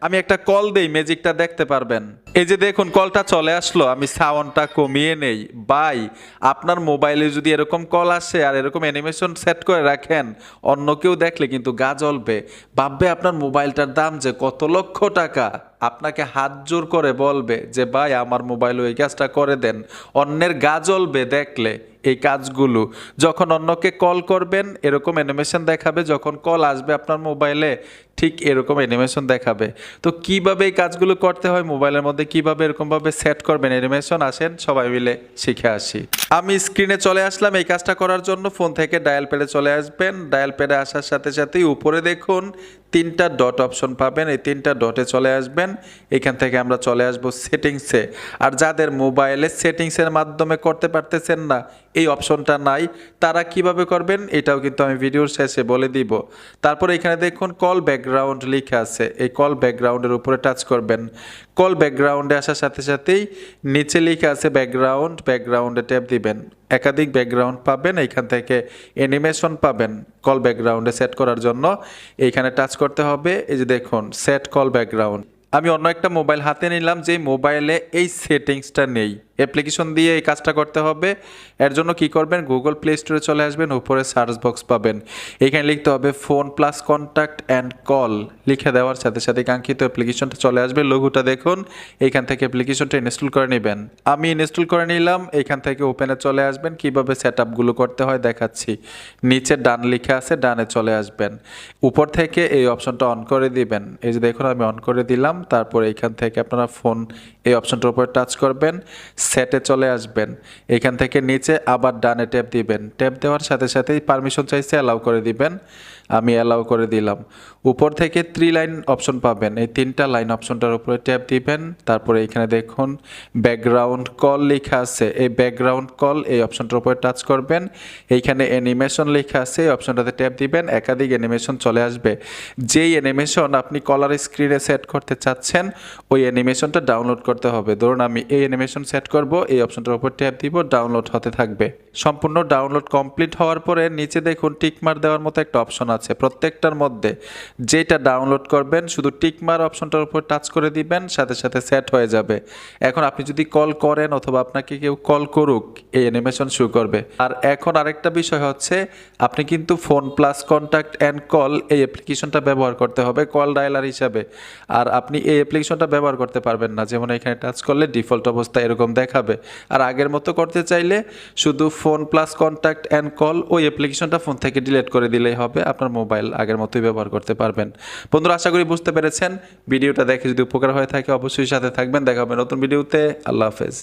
আমি একটা কল দেই ম্যাজিকটা দেখতে পারবেন। এই যে দেখুন, কলটা চলে আসলো, আমি সাউন্ডটা কমিয়ে নেই। বাই, আপনার মোবাইলে যদি এরকম কল আসে আর এরকম অ্যানিমেশন সেট করে রাখেন, অন্য কেউ দেখলে কিন্তু গা জ্বলবে। ভাববে আপনার মোবাইলটার দাম যে কত লক্ষ টাকা। আপনাকে হাত জোর করে বলবে যে, ভাই, আমার মোবাইল ওই কাজটা করে দেন। অন্যের গা জ্বলবে দেখলে এই কাজগুলো। যখন অন্যকে কল করবেন, এরকম অ্যানিমেশন দেখাবে, যখন কল আসবে আপনার মোবাইলে ঠিক এরকম অ্যানিমেশন দেখাবে। তো কীভাবে এই কাজগুলো করতে হয় মোবাইলের মধ্যে? কীভাবে এরকমভাবে সেট করবেন? অ্যানিমেশন আসেন, সবাই মিলে শিখে আসি। আমি স্ক্রিনে চলে আসলাম, এই কাজটা করার জন্য ফোন থেকে ডায়াল প্যাডে চলে আসবেন। ডায়াল প্যাডে আসার সাথে সাথেই উপরে দেখুন, তিনটা ডট অপশন পাবেন। এই তিনটা ডটে চলে আসবেন। এখান থেকে আমরা চলে আসব সেটিংসে আর যাদের মোবাইলে সেটিংসের মাধ্যমে করতে পারতেছেন না, এই অপশনটা নাই, তারা কীভাবে করবেন? এটাও কিন্তু আমি ভিডিওর শেষে বলে দিব। তারপর এখানে দেখুন কল ব্যাকগ্রাউন্ড লেখা আছে, এই কল ব্যাকগ্রাউন্ডের উপরে টাচ করবেন। কল ব্যাকগ্রাউন্ডে আসার সাথে সাথেই নিচে লেখা আছে ব্যাকগ্রাউন্ড ব্যাকগ্রাউন্ডে ট্যাপ দিবেন। একাধিক ব্যাকগ্রাউন্ড পাবেন এইখান থেকে অ্যানিমেশন পাবেন কল ব্যাকগ্রাউন্ডে সেট করার জন্য। এইখানে টাচ করতে হবে, এই যে দেখুন সেট কল ব্যাকগ্রাউন্ড আমি অন্য একটা মোবাইল হাতে নিলাম যে মোবাইলে এই সেটিংসটা নেই। অ্যাপ্লিকেশন দিয়ে এই কাজটা করতে হবে। এর জন্য কি করবেন? গুগল প্লে স্টোরে চলে আসবেন, উপরে সার্চ বক্স পাবেন। এখানে লিখতে হবে phone plus contact and call লিখে দেওয়ার সাথে সাথে কাঙ্ক্ষিত অ্যাপ্লিকেশনটা চলে আসবে। লঘুটা দেখুন এইখান থেকে অ্যাপ্লিকেশনটা ইনস্টল করে নেবেন। আমি ইনস্টল করে নিলাম এইখান থেকে ওপেনে চলে আসবেন। কীভাবে সেট আপগুলো করতে হয় দেখাচ্ছি। নিচে ডান লিখে আছে ডানে চলে আসবেন। উপর থেকে এই অপশনটা অন করে দিবেন। এই যে দেখুন, আমি অন করে দিলাম। তারপর এইখান থেকে আপনারা ফোন এই অপশনটার উপরে টাচ করবেন। সেটে চলে আসবেন। এখান থেকে নিচে আবার ডানে ট্যাপ দিবেন। ট্যাপ দেওয়ার সাথে সাথেই পারমিশন চাইছে অ্যালাউ করে দিবেন। আমি অ্যালাউ করে দিলাম। উপর থেকে থ্রি লাইন অপশন পাবেন। এই তিনটা লাইন অপশনটার উপরে ট্যাপ দিবেন। তারপরে এখানে দেখুন ব্যাকগ্রাউন্ড কল লেখা আছে। এই ব্যাকগ্রাউন্ড কল এই অপশনটার উপরে টাচ করবেন। এইখানে অ্যানিমেশন লেখা আছে। এই অপশনটাতে ট্যাপ দিবেন। একাধিক অ্যানিমেশন চলে আসবে। যেই অ্যানিমেশন আপনি কলার স্ক্রিনে সেট করতে চাচ্ছেন, ওই অ্যানিমেশনটা ডাউনলোড করতে হবে। ধরুন আমি এই অ্যানিমেশন সেট করব এই অপশনটার উপর ট্যাপ দিব ডাউনলোড হতে থাকবে। সম্পূর্ণ ডাউনলোড কমপ্লিট হওয়ার পরে নিচে দেখুন টিকমার দেওয়ার মতো একটা অপশন আছে। প্রত্যেকটার মধ্যে যেটা ডাউনলোড করবেন, শুধু টিকমার অপশনটার উপর টাচ করে দিবেন, সাথে সাথে সেট হয়ে যাবে। এখন আপনি যদি কল করেন অথবা আপনাকে কেউ কল করুক, এই অ্যানিমেশন শুরু করবে। আর এখন আরেকটা বিষয় হচ্ছে, আপনি কিন্তু phone plus contact and call এই অ্যাপ্লিকেশনটা ব্যবহার করতে হবে, কল ডায়ালার হিসাবে। আর আপনি এই অ্যাপ্লিকেশনটা ব্যবহার করতে পারবেন না, যেমন এখানে টাচ করলে ডিফল্ট অবস্থা এরকম দেখাবে। আর আগের মতো করতে চাইলে শুধু phone plus contact and call ওই অ্যাপ্লিকেশনটা ফোন থেকে ডিলিট করে দিলেই হবে। আপনার মোবাইল আগের মতোই ব্যবহার করতে পারবেন। বন্ধুরা, আশা করি বুঝতে পেরেছেন। ভিডিওটা দেখে যদি উপকার হয়ে থাকে, অবশ্যই সাথে থাকবেন। দেখা হবে নতুন ভিডিওতে। আল্লাহ হাফেজ।